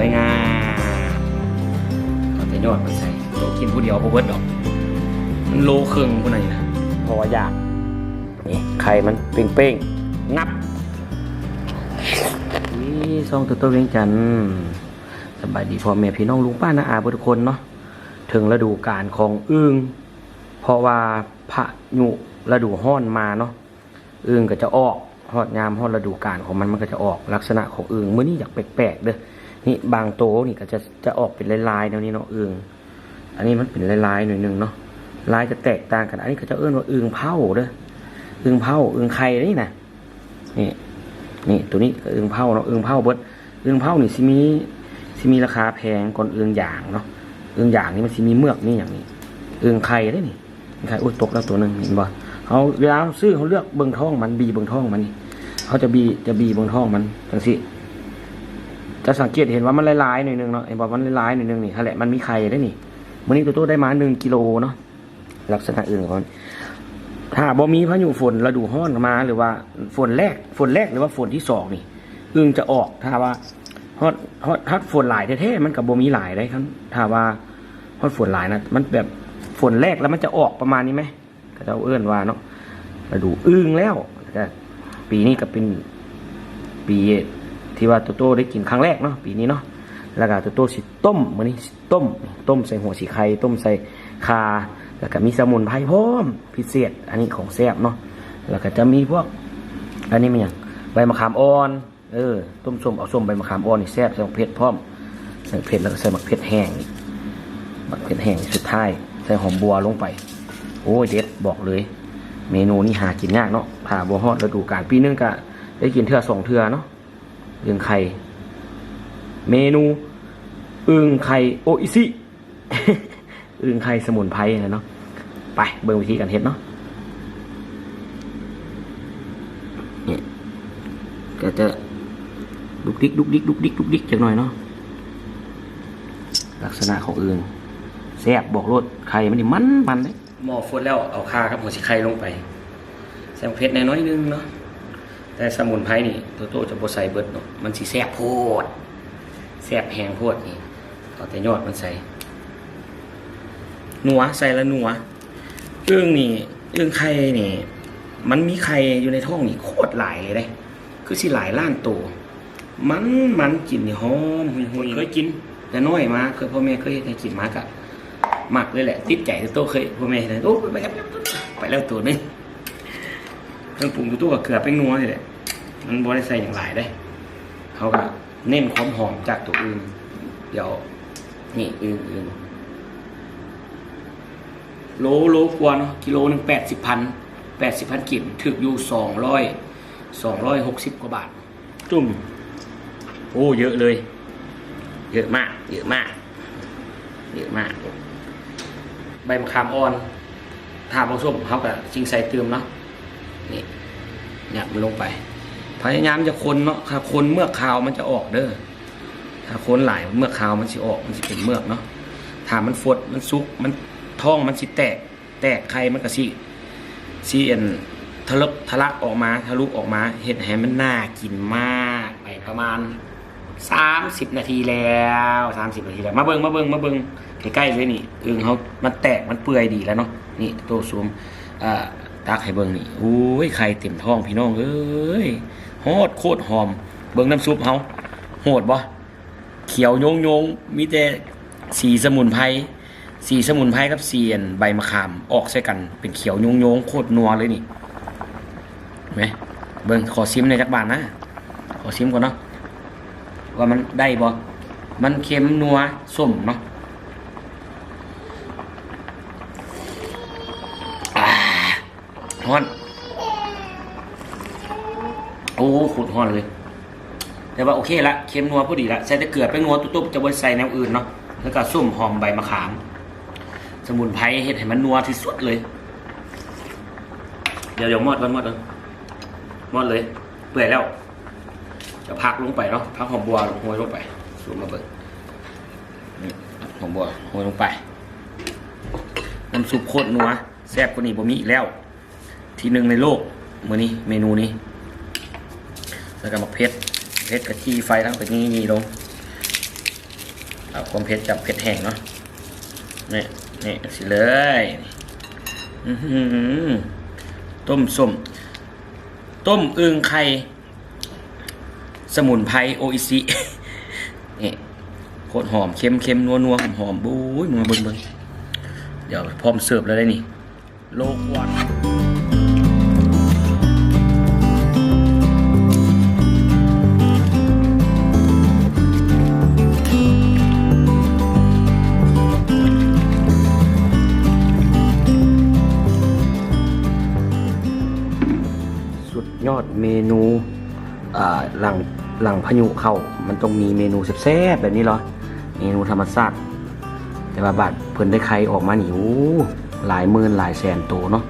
วยงามเอาแต่ยอดมาใส่ตัวกินผู้เดียวบ่เบิดดอก มันโลครึ่งผู้ไหนนะเพราะว่าอยากนี่ไข่มันเป้งๆงับนี่ซองตัวตัวเวียงจันทน์สบายดีพ่อแม่พี่น้องลุงป้านาอาทุกคนเนาะถึงฤดูกาลของอึ่งเพราะว่าพระยุฤดูห้อนมาเนาะอึ่งก็จะออกฮอดยามฮอดฤดูกาลของมันมันก็จะออกลักษณะของอึ่งมื้อนี้อยากแปลกๆเด้อ นี่บางโตนี่ก็จะจะออกเป็นลายๆแนวนี้เนาะอึ่งอันนี้มันเป็นลายๆหน่อยหนึงเนาะลายจะแตกต่างกัน อันนี้เขาจะเอื้อนว่าอึงเผาเด้ออึงเผาอึงไข่นี่นะนี่นี่ตัวนี้ก็อึงเผาเนาะอึงเผาเบิดอึงเผานี่สิมีสิมีราคาแพงกว่าอึงหยางเนาะอึงหยางนี่มันสิมีเมือกนี่อย่างนี้อึงไข่ได้นี่องไข่อุ้ยตกแล้วตัวหนึ่งเห็นบ่เขาเวลาซื้อเขาเลือกเบิ่งท้องมันบีเบิ่งท้องมันนี่เขาจะบีจะบีเบิ่งท้องมันจังสิ จะสังเกตเห็นว่ามันลายๆหน่อยนึงเนาะไอ้บอกมันลายๆหน่อยนึงนี่นั่นแหละมันมีไข่ได้นี่วันนี้ตัวโตได้มาหนึ่งกิโลเนาะลักษณะอื่นของมันถ้าบ่มีพายุฝนฤดูร้อนมาหรือว่าฝนแรกฝนแรกหรือว่าฝนที่สองนี่อึงจะออกถ้าว่าฮอดฮอดฮอดฝนหลายแท้ๆมันกับบ่มีหลายได้ครับ ถ้าว่าฮอดฝนหลายนะมันแบบฝนแรกแล้วมันจะออกประมาณนี้ไหมก็จะเอาเอื้อนว่าเนาะฤดูอึงแล้วแต่ปีนี้ก็เป็นปี ที่ว่าโตโต้ได้กินครั้งแรกเนาะปีนี้เนาะแล้วก็โตโต้สิต้มมื้อนี้ต้ม ต้มใส่หัวสีไข่ต้มใส่คาแล้วก็มีสมุนไพรพร้อมพิเศษ อันนี้ของแซ่บเนาะแล้วก็จะมีพวก อันนี้มันอย่างใบมะขามอ่อนเออต้มส้มเอาส้มใบมะขามอ่อนนี่แซ่บใส่มะเผ็ดพร้อมใส่เผ็ดแล้วก็ใส่มะเผ็ดแห้งนี่มะเผ็ดแห้งสุดท้ายใส่หอมบัวลงไป โอ้ยเด็ดบอกเลย เมนูนี้หากินยากเนาะผ่าบัวฮอดฤดูกาลปีนึงก็ได้กินเทื่อสองเทื่อเนาะ องไข่ เมนูอึ่งไข่โออิซิอึ่งไข่สมุนไพรนะเนาะไปเบิ่งวิธีการเฮ็ดเนาะเนี่ยก็จะดุกดิกดุกดิกดุกดิกดุกดิกจังหน่อยเนาะลักษณะของอึ่งแซ่บบอกรสไข่มันนี่มันมันเลยหม้อฟดแล้วเอาคาครับหัวสิไข่ลงไปใส่เพชรน้อยนึงเนาะ แต่สมุนไพรนี่ตัวโตจะบ่ใส่เบิดเนาะมันสิแซ่บโพดแซ่บแหงโพดนี่เอาแต่ยอดมันใส่หนัวใส่ละหนัวอึ้งนี่อึ้งไข่นี่ มันมีไข่อยู่ในท้องนี่โคตรหลายเลยได้คือสิหลายล้านตัวมันมันกลินนี่หอมหุยหุยเคยกินแต่น้อยมาเคยพ่อแม่เคยให้กินมากะมักเลยแหละ ติดใจตัวโตเคยพ่อแม่เลยโอ้ไปแล้วไปแล้วตัวนึงเครื่องปรุงตัวกับเกลือแป้งนัวนี่แหละ มันบ่ได้ใส่อย่างหลายได้ เขาก็เน้นความหอมจากตัวอื่น เดี๋ยวนี่อื่นอื่นโลโลกว่าเนาะกิโลหนึ่งแปดสิบพันแปดสิบพันกินถึกอยู่สองร้อยสองร้อยหกสิบกว่าบาท จุ่มโอ้เยอะเลย เยอะมาก เยอะมาก เยอะมาก ใบมะขามอ่อนทาผสมเขากับจิงใส่เติมเนาะนี่หยัดมันลงไป พยายามจะคนเนาะถ้าคนเมื่อกขาวมันจะออกเด้อถ้าคนหลายเมื่อกขาวมันสิออกมันสิเป็นเมือกเนาะถ้ามันฟดมันซุกมันท้องมันสิแตก แตกไข่มันก็สิสิเอ็นทะลุทะลักออกมาทะลุออกมาเห็ดให้มันน่ากินมากไปประมาณสามสิบนาทีแล้วสามสิบนาทีแล้วมาเบิงมาเบิงมาเบิงใกล้ๆเลยนี่อึ่งเขามันแตกมันเปื่อยดีแล้วเนาะนี่โตซูมอ่าตักให้เบิงนี่โอ้ยไข่เต็มท้องพี่น้องเอ้ย โหดโคตรหอม เบิงน้ำซุปเขาโหดบ่เขียวโยงโยงมีแต่สีสมุนไพรสีสมุนไพรกับเสีอันใบมะขามออกใส่กัน เป็นเขียวโยงโยงโคตรนัวเลยนี่เห็นไหมเบิ่งขอซิมในจักบาทนะ ขอซิมก่อนเนาะว่ามันได้บ่มันเค็มนัวส้มเนาะฮ้อน โอ้โคตรฮ้อนเลย แต่ว่าโอเคละเค็มนัวพอดีละใส่แต่เกลือไปนัวตุ๊บๆจะบ่ใส่แนวอื่นเนาะแล้วก็ส้มหอมใบมะขาม สมุนไพรเห็ดให้มันนัวที่สุดเลย เดี๋ยวเดี๋ยวมอดก่อนมอดก่อนมอดเลยเปื่อยแล้วจะพักลงไปเนาะพักหอมบัวลงโรยลงไปสูตรมาเบิดนี่หอมบัวโรยลงไปน้ำซุปโคตรนัวแซ่บกว่านี้บ่มีอีกแล้ว ที่หนึ่งในโลกมื้อนี้เมนูนี้ แล้วก็มาเพชรเพชรกะทิไฟทั้งไปนี่นี่ลงเอาความเผ็ดจับเผ็ดแห้งเนาะนี่นี่สิเลยต้มส้ม ต้มอึ่งไข่ สมุนไพรโออิซินี่โคตรหอมเค็มเค็มนัวนัวหอมหอมบู๊ยมาเบิ่งเบิ่งเดี๋ยวพร้อมเสิร์ฟแล้วได้นี่ โลกวัน ยอดเมนูหลังหลังพายุเข้า มันต้องมีเมนูแซ่บๆแบบนี้เหรอ เมนูธรรมชาติแต่ว่าบาดเพิ่นได้ไข่ออกมาหนี่โอ้หลายหมื่นหลายแสนตัวเนาะ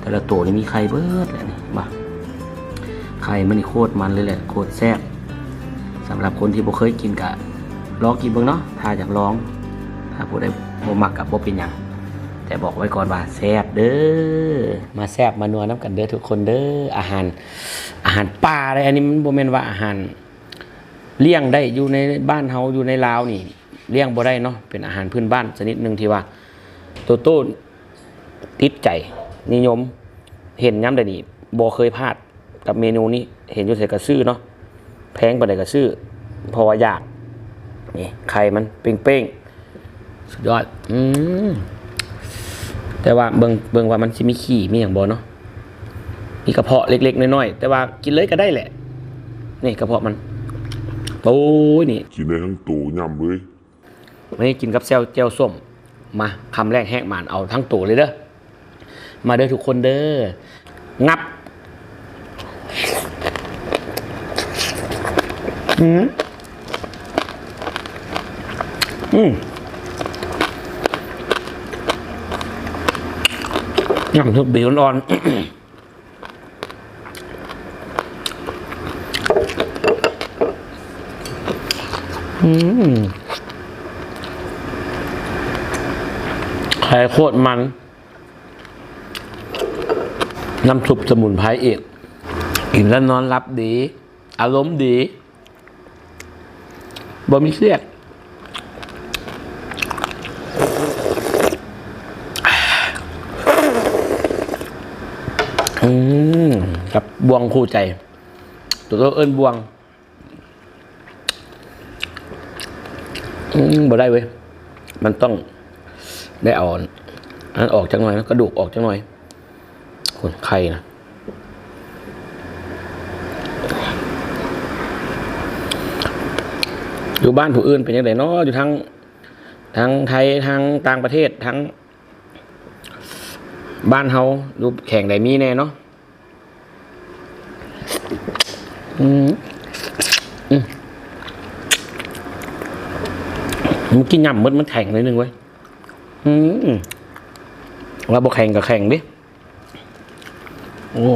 แต่ละตัวนี่มีไข่เบิดเลยนี่มาไข่มันนี่โคตรมันเลยแหละโคตรแซ่บสำหรับคนที่บ่เคยกินกะลองกินเบิ่งเนาะถ้าอยากลอง ถ้าผู้ใดบ่มักกับบ่เป็นหยัง แต่บอกไว้ก่อนว่าแซ่บเด้อมาแซ่บมานัวน้ำกันเด้อทุกคนเด้ออาหาร อาหารป่าเลยอันนี้มันบ่แม่นว่าอาหาร เลี้ยงได้อยู่ในบ้านเฮาอยู่ในลาวนี่ เลี้ยงบ่ได้เนาะเป็นอาหารพื้นบ้านชนิดหนึ่งที่ว่าโตโต้ติดใจนิยม เห็นย้ำแต่นี่บ่เคยพลาดกับเมนูนี้ เห็นอยู่ใส่กระซื้อเนาะแพงปาใดกระซื้อเพราะว่าอยากนี่ไข่มันเป้งๆสุดยอด อืม แต่ว่าเบิงเบิงว่ามันสิมีขี้มีอย่างบ่เนาะมีกระเพาะเล็กๆน้อยๆแต่ว่ากินเลยก็ได้แหละ นี่กระเพาะมันโอ้ยนี่กินได้ทั้งตัวยำเลยวันนี้กินกับแซวเจียวส้ม มาคำแรกแหกหมานเอาทั้งตัวเลยเด้อมาเด้อทุกคนเด้องับอืมอืม ยำทุบบียอ่อนๆอืมไข่โคตรมัน น้ำซุปสมุนไพรอีกกินแล้วนอนรับดี อารมณ์ดีบ่มีเครียด อืมกับบวงคู่ใจ ตัวตัวเอิญบวง อืมบ่ได้เว้ย มันต้องได้เอาอันนั้นออกจังหน่อยกระดูกออกจังหน่อยคนไข่นะอยู่บ้านผู้อื่นเป็นยังไงเนาะอยู่ทั้งทั้งไทยทั้งต่างประเทศทั้ง บ้านเฮาดูแข่งไดมีแน่เนาะอืมมันกินยำมันมันแข็งเลยนึงเว้ยอืมว่าบกแข่งกับแข่งดิโอ้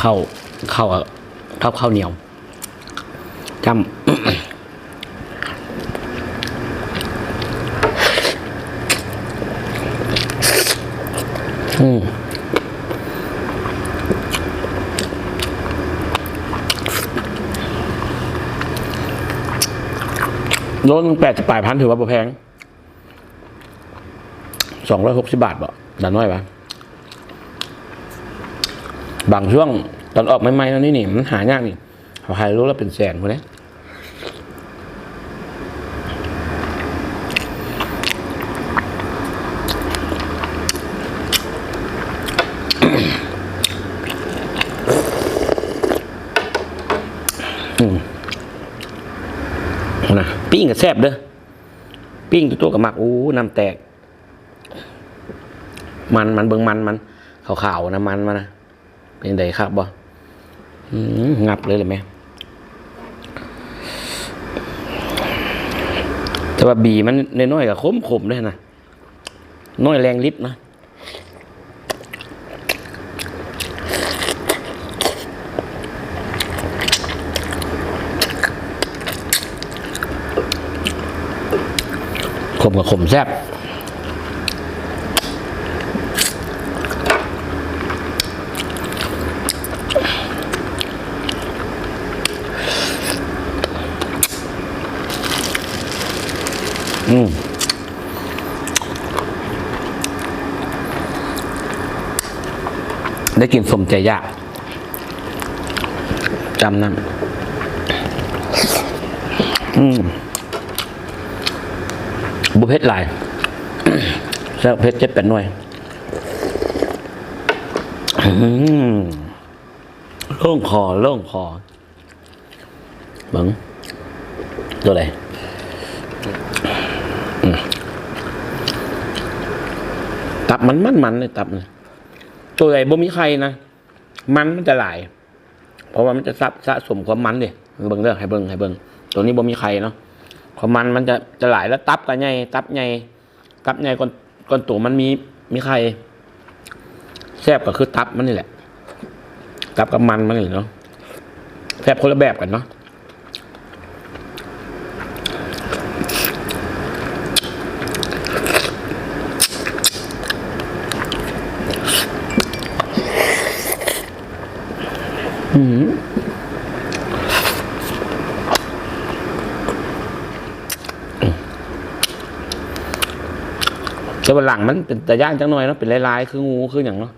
เข้าเข้าอะเข้าข้าวเหนียวจำอืม โลนึงแปดสิบปลายพันถือว่าแพงสองร้อยหกสิบาทบ่ดันน้อยปะบางช่วงตอนออกใหม่ๆแล้วนี่นี่มันหายากนี่เขาขายรู้แล้วเป็นแสนคนนี้ นะปิ้งกับแซบเด้อปิ้งตัวกับหมักอู้น้ำแตก มันมันเบิงมันมันขาวๆนะมันมานะเป็นไดครับบ่อืมงับเลยเลยไหมแต่ว่าบีมันน้อยๆกับขมขมๆด้วยนะน้อยแรงลิตรนะ ขมกับขมแซ่บอืมได้กินสมใจยากจำนั่นอืม บุเพชรลายแล้วเพชรเจ็ดแปดหน่วยอืมโล่งคอโล่งคอเบังตัวอะไรตับมันมันมันเลยตับเนี่ยตัวใหญ่บ่มีใครนะมันมันจะหลาย เพราะว่ามันจะซับสะสมความมันดิเบิ่งเด้อให้เบิ่งให้เบิ่งตัวนี้บ่มีใครเนาะ พอมันมันจะจะหลายแล้วตับกันไงตับไงตับไงก่อนก่อนตัวมันมีมีใครแซบก็คือตับมันนี่แหละ ตับกับมันมันนี่เนาะแซบคนละแบบกันเนาะ แต่ว่าหลังมันเป็นแต่ย่างจังหน่อยเนาะเป็นลายๆคืองูคืออย่างเนาะ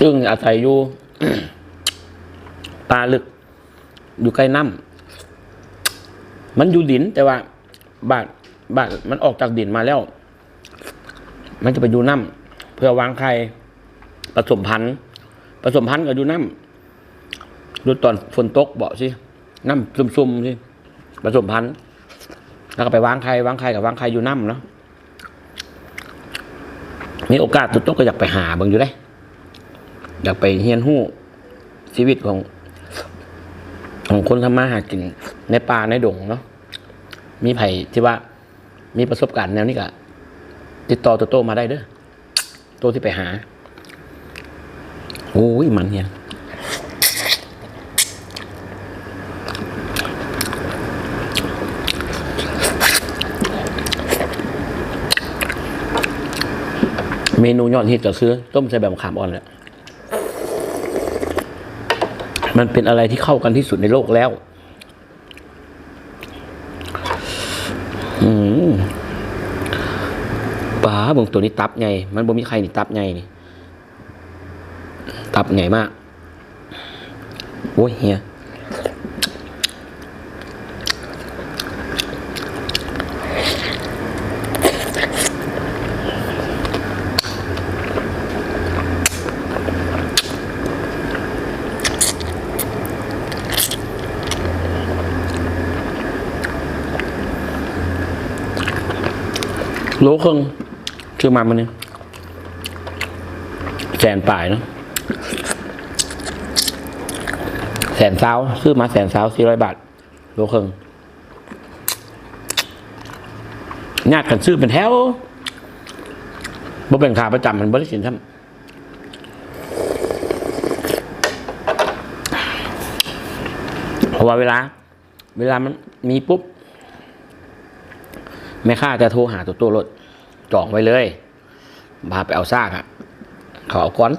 ซึ่งอาศัยอยู่ปลาลึก อยู่ใกล้น้ำมันอยู่ดินแต่ว่า บาดบาดมันออกจากดินมาแล้ว มันจะไปอยู่น้ำเพื่อวางไข่ผสมพันธุ์ ผสมพันธุ์กับอยู่น้ำดูตอนฝนตกเบอกสิน้ำซุ่มๆสิผสมพันธุ์แล้วก็ไปวางไข่วางไข่กับวางไข่อยู่น้ำเนาะมีโอกาสตุ๊กก็อยากไปหาบิ่งอยู่ได้ อยากไปเฮียนหู้ชีวิตของ ของคนทำมาหากินในป่าในดงเนาะมีไผ่ที่ว่า มีประสบการณ์แนวนี้ก็ติดต่อตัวโตมาได้เด้อโตที่ไปหา โอ้ยมันเฮียเมนูยอดฮิตก็คือต้มใส่แบบขามอ่อนแหละ มันเป็นอะไรที่เข้ากันที่สุดในโลกแล้ว อืมปลาบงตัวนี้ตับไง มันบ่มีใครนี่ตับไงนี่ ตับไงมาก โอ้ยเฮียโลครึ่งชื่อมามันนี่แสนป่ายเนาะ แสนสาวซื้อมาแสนสาวสี่ร้อยบาทโลครึ่งญาติกันซื้อเป็นแถวบ่เป็นขาประจำมันบริสินทำเพราะว่าเวลา เวลามันมีปุ๊บแม่ค้าจะโทรหาตัวตัวรถจองไว้เลยพาไปเอาซากอะเขาเอาก้อน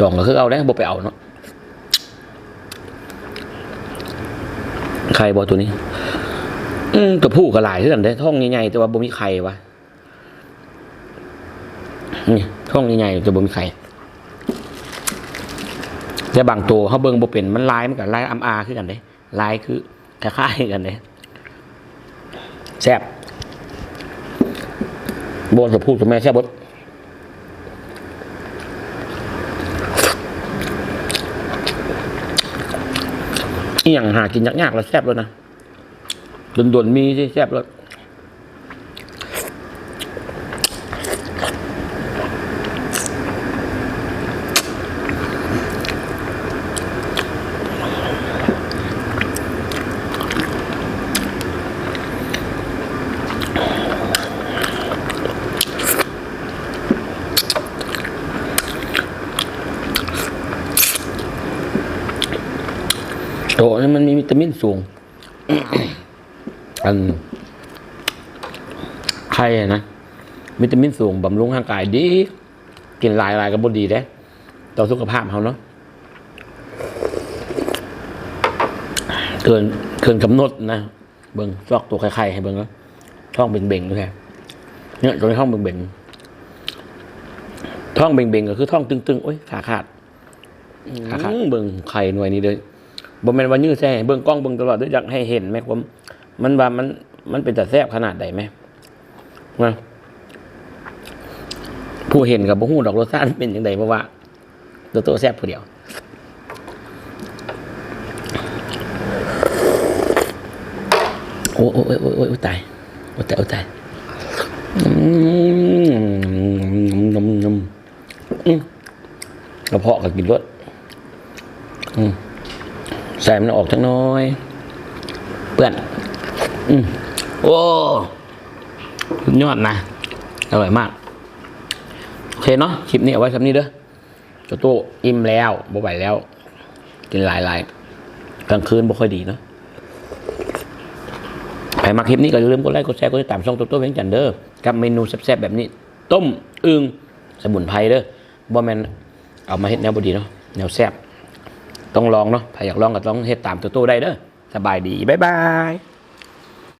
จองก็คือเอาได้บ่ไปเอาเนาะ ใครบอตัวนี้ อืมตัวผู้ก็หลายเท่ากันได้ท้องใหญ่ๆแต่ว่าบ่มีไข่วะนี่ท้องใหญ่ๆแต่บ่มีไข่แต่บางตัวเขาเบิ่งบ่เป็นมันลายมันกับลายอัมอาคือกันเด้ลายคือคล้ายๆกันเด้แซ่บโบนจะพูดกับแม่แซ่บบด อีหยังหากินยากๆแล้วแซ่บแล้วนะดนๆมีสิแซ่บแล้ว วิตามินสูง อันไข่นะวิตามินสูงบำรุงร่างกายดี กินหลายหลายก็บ่ดีเด้ต่อสุขภาพเขาเนาะเกินเกินกำหนดนะเบิ่งซอกตัวไข่ให้เบิ่งเนาะท้องเบ่งๆด้วยแค่เนี่ยตัวนี้ท้องเบ่งๆท้องเบ่งๆก็คือท้องตึงๆโอ้ยขาขาดขาขาดเบิ่งไข่หน่วยนี้เลย บ่แม่นว่ายื้อแซ่เบิ่งกล้องเบิ่งตลอดด้วยอยากให้เห็นแม่ผมมันว่ามันมันเป็นแต่แซ่บขนาดใดไหมนะผู้เห็นกับบ่ฮู้ดอกรสชาติเป็นจังไดเพราะว่าตัวโตแซ่บผู้เดียวโอ้โอ้โอ้โอ้โอ้โอ้ตายโอ้ตายโอ้ตายอืมนมนมกระเพาะก็กินรสอืม ใส่มันออกทั้งน้อย เปื่อน อืมโอ้ยอดนะอร่อยมาก โอเคเนาะคลิปนี้เอาไว้คำนี้เด้อตัวโตอิ่มแล้วบ่ไหวแล้ว กินหลายๆกลางคืนบ่ค่อยดีเนาะใครมาคลิปนี้ก็อย่าลืมกดไลค์กดแชร์กดติดตามช่องตัวตัวเวียงจันเด้อกับเมนูแซ่บๆแบบนี้ ต้มอึ่งสมุนไพรเด้อบ่แมนเอามาเฮ็ดแนวบดีเนาะแนวแซ่บ ต้องลองเนาะใครอยากลองก็ต้องเฮ็ดตามตัวตัวได้เด้อสบายดีบ๊ายบาย